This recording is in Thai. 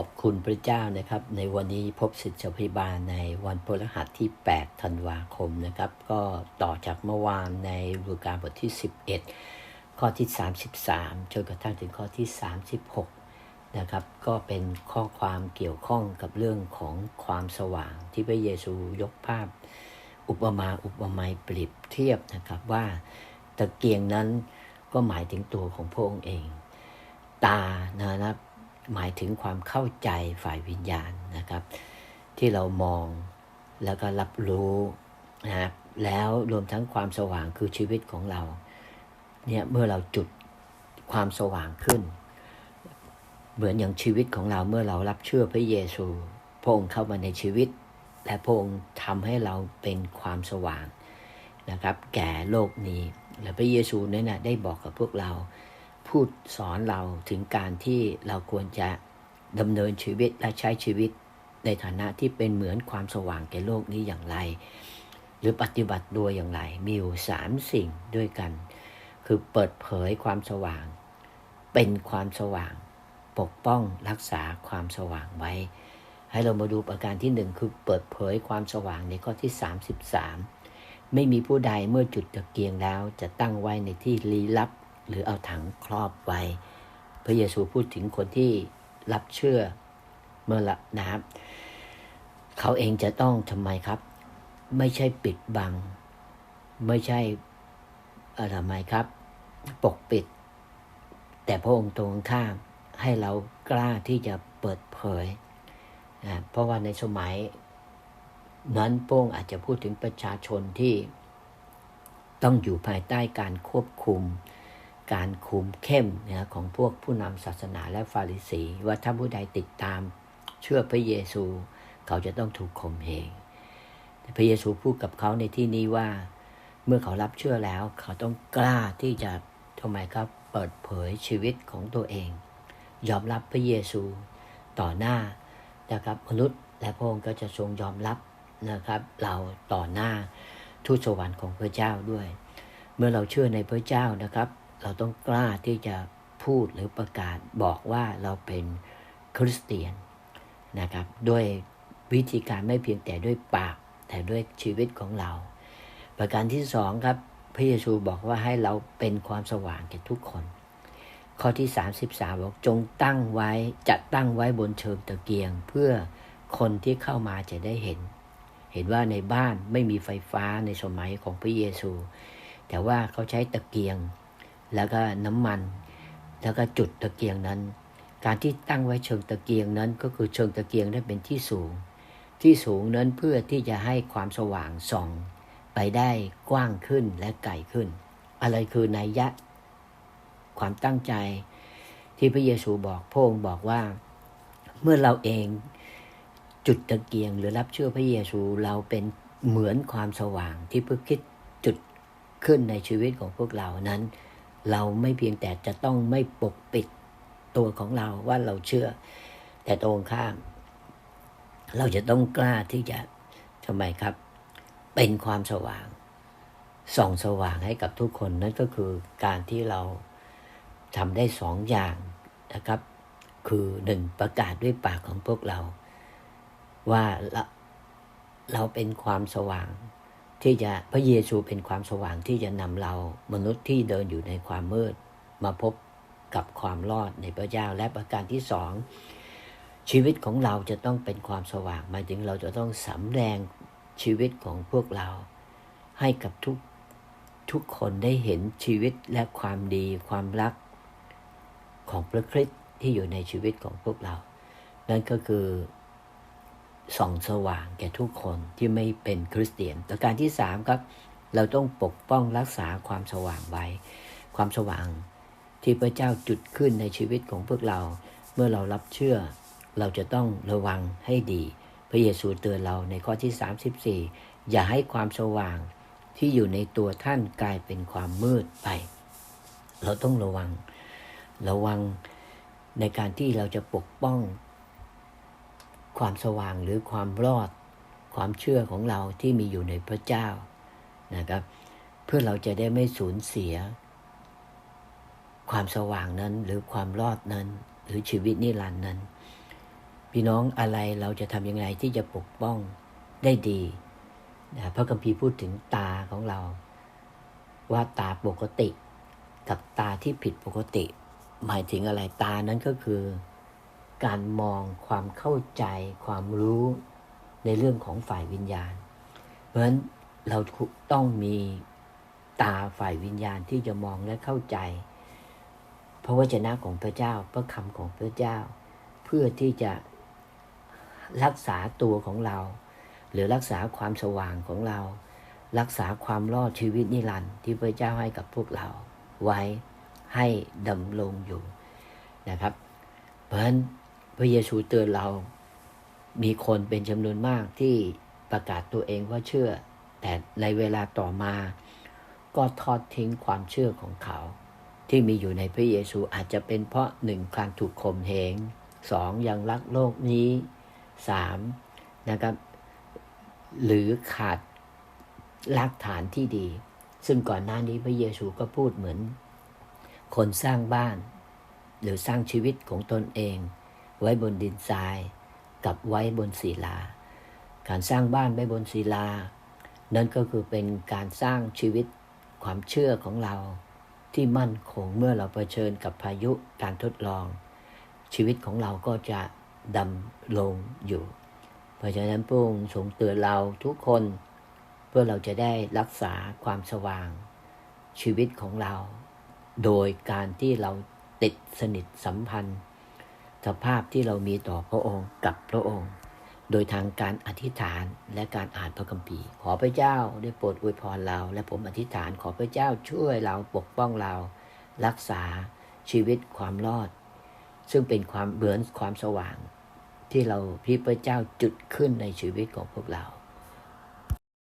ขอบคุณพระเจ้านะครับ ในวันนี้พบสิทธิพยาบาลในวันพฤหัสที่ 8 ธันวาคมนะครับ ก็ต่อจากเมื่อวานในรูการบทที่ 11 ข้อที่ 33 จนกระทั่งถึงข้อที่ 36 นะครับ ก็เป็นข้อความเกี่ยวข้องกับเรื่องของความสว่างที่พระเยซูยกภาพ อุปมาอุปไมยเปรียบเทียบนะครับว่าตะเกียงนั้นก็หมายถึงตัวของพระองค์เอง ตานะครับ หมายถึงความเข้าใจฝ่ายวิญญาณนะครับ ที่เรามองแล้วก็รับรู้นะครับแล้วรวมทั้งความสว่างคือชีวิตของเราเนี่ยเมื่อเราจุดความสว่างขึ้น เหมือนอย่างชีวิตของเราเมื่อเรารับเชื่อพระเยซูพระองค์เข้ามาในชีวิต และพระองค์ทำให้เราเป็นความสว่างนะครับ แก่โลกนี้ และพระเยซูนั้นนะได้บอกกับพวกเรา พูดสอนเราถึงการที่เราควรจะดำเนินชีวิตและใช้ชีวิต ในฐานะที่เป็นเหมือนความสว่างแก่โลกนี้อย่างไร หรือปฏิบัติตัวอย่างไร มีอยู่สามสิ่งด้วยกัน คือเปิดเผยความสว่าง เป็นความสว่าง ปกป้องรักษาความสว่างไว้ ให้เรามาดูประการที่หนึ่งคือเปิดเผยความสว่างในข้อที่ 33 ไม่มีผู้ใดเมื่อจุดตะเกียงแล้วจะตั้งไว้ในที่ลี้ลับ หรือเอาถังครอบไว้ พระเยซูพูดถึงคนที่รับเชื่อเมื่อละนะครับ เขาเองจะต้องทำไมครับ ไม่ใช่ปิดบัง ไม่ใช่อะไรทำไมครับ ปกปิด แต่พระองค์ตรงข้ามให้เรากล้าที่จะเปิดเผยนะเพราะว่าในสมัยนั้นโป้งค์อาจจะพูดถึงประชาชนที่ต้องอยู่ภายใต้การควบคุม การคุมเข้มนะของพวกผู้นำศาสนาและฟาริสี ว่าถ้าผู้ใดติดตามเชื่อพระเยซู เขาจะต้องถูกข่มเหงพระเยซูพูดกับเขาในที่นี้ว่า เมื่อเขารับเชื่อแล้ว เขาต้องกล้าที่จะทำไมครับเปิดเผยชีวิตของตัวเอง ยอมรับพระเยซูต่อหน้านะครับมนุษย์และพระองค์ก็จะทรงยอมรับนะครับ เราต่อหน้าทูตสวรรค์ของพระเจ้าด้วย เมื่อเราเชื่อในพระเจ้านะครับ เราต้องกล้าที่จะพูดหรือประกาศบอกว่าเราเป็นคริสเตียนนะครับด้วยวิธีการไม่เพียงแต่ด้วยปาก แต่ด้วยชีวิตของเรา ประการที่สองครับพระเยซูบอกว่าให้เราเป็นความสว่างแก่ทุกคน ข้อที่ 33บอกจงตั้งไว้จะตั้งไว้บนเชิงตะเกียง เพื่อคนที่เข้ามาจะได้เห็น เห็นว่าในบ้านไม่มีไฟฟ้าในสมัยของพระเยซู แต่ว่าเขาใช้ตะเกียง แล้วก็น้ำมัน แล้วก็จุดตะเกียงนั้น การที่ตั้งไว้เชิงตะเกียงนั้นก็คือเชิงตะเกียงนั้นเป็นที่สูง ที่สูงนั้นเพื่อที่จะให้ความสว่างส่อง ไปได้กว้างขึ้นและไกลขึ้น อะไรคือนัยยะ ความตั้งใจที่พระเยซูบอกพงค์บอกว่า เมื่อเราเองจุดตะเกียงหรือรับเชื่อพระเยซูเราเป็นเหมือนความสว่างที่เพื่อคิดจุดขึ้นในชีวิตของพวกเรานั้น เราไม่เพียงแต่จะต้องไม่ปกปิดตัวของเราว่าเราเชื่อ แต่ตรงข้าม เราจะต้องกล้าที่จะทำไมครับ เป็นความสว่าง ส่องสว่างให้กับทุกคนนั่นก็คือการที่เราทำได้สองอย่างนะครับ คือหนึ่งประกาศด้วยปากของพวกเรา ว่าเราเป็นความสว่าง ที่จะพระเยซูเป็นความสว่างที่จะนำเรามนุษย์ที่เดินอยู่ในความมืด มาพบกับความรอดในพระเจ้าและประการที่สองชีวิตของเราจะต้องเป็นความสว่างหมายถึงเราจะต้องสำแดงชีวิตของพวกเรา ให้กับทุกทุกคนได้เห็นชีวิตและความดีความรักของพระคริสต์ที่อยู่ในชีวิตของพวกเรา นั่นก็คือ ส่องสว่างแก่ทุกคนที่ไม่เป็นคริสเตียนประการที่สามครับ เราต้องปกป้องรักษาความสว่างไว้ ความสว่างที่พระเจ้าจุดขึ้นในชีวิตของพวกเรา เมื่อเรารับเชื่อ เราจะต้องระวังให้ดี พระเยซูเตือนเราในข้อที่ 34 อย่าให้ความสว่างที่อยู่ในตัวท่านกลายเป็นความมืดไป เราต้องระวัง ระวังในการที่เราจะปกป้อง ความสว่างหรือความรอด ความเชื่อของเราที่มีอยู่ในพระเจ้านะครับ เพื่อเราจะได้ไม่สูญเสีย ความสว่างนั้นหรือความรอดนั้น หรือชีวิตนิรันดร์นั้น พี่น้องอะไรเราจะทำยังไงที่จะปกป้องได้ดีนะพระคัมภีร์พูดถึงตาของเรา ว่าตาปกติ กับตาที่ผิดปกติ หมายถึงอะไรตานั้นก็คือ การมองความเข้าใจ ความรู้ในเรื่องของฝ่ายวิญญาณ เพราะฉะนั้นเราต้องมีตาฝ่ายวิญญาณที่จะมองและเข้าใจพระวจนะของพระเจ้าพระคำของพระเจ้า เพื่อที่จะรักษาตัวของเรา หรือรักษาความสว่างของเรา รักษาความรอดชีวิตนิรันดร์ที่พระเจ้าให้กับพวกเรา ไว้ให้ดำรงอยู่นะครับ เพราะฉะนั้น พระเยซูเตือนเรา มีคนเป็นจำนวนมากที่ประกาศตัวเองว่าเชื่อ แต่ในเวลาต่อมา ก็ทอดทิ้งความเชื่อของเขา ที่มีอยู่ในพระเยซูอาจจะเป็นเพราะหนึ่งการถูกข่มเหงสองยังรักโลกนี้สามนะครับ หรือขาดรากฐานที่ดี ซึ่งก่อนหน้านี้พระเยซูก็พูดเหมือน คนสร้างบ้าน หรือสร้างชีวิตของตนเอง ไว้บนดินทราย กับไว้บนศิลา การสร้างบ้านไว้บนศิลา นั่นก็คือเป็นการสร้างชีวิตความเชื่อของเราที่มั่นคงเมื่อเราเผชิญกับพายุการทดลอง ชีวิตของเราก็จะดำลงอยู่ เพราะฉะนั้นพระองค์ทรงเตือนเราทุกคน เพื่อเราจะได้รักษาความสว่าง ชีวิตของเรา โดยการที่เราติดสนิทสัมพันธ์ สภาพที่เรามีต่อพระองค์กับพระองค์ โดยทางการอธิษฐานและการอ่านพระคัมภีร์ ขอพระเจ้าได้โปรดอวยพรเรา และผมอธิษฐานขอพระเจ้าช่วยเราปกป้องเรา รักษาชีวิตความรอด ซึ่งเป็นความเบือนความสว่าง ที่เราพี่พระเจ้าจุดขึ้นในชีวิตของพวกเรา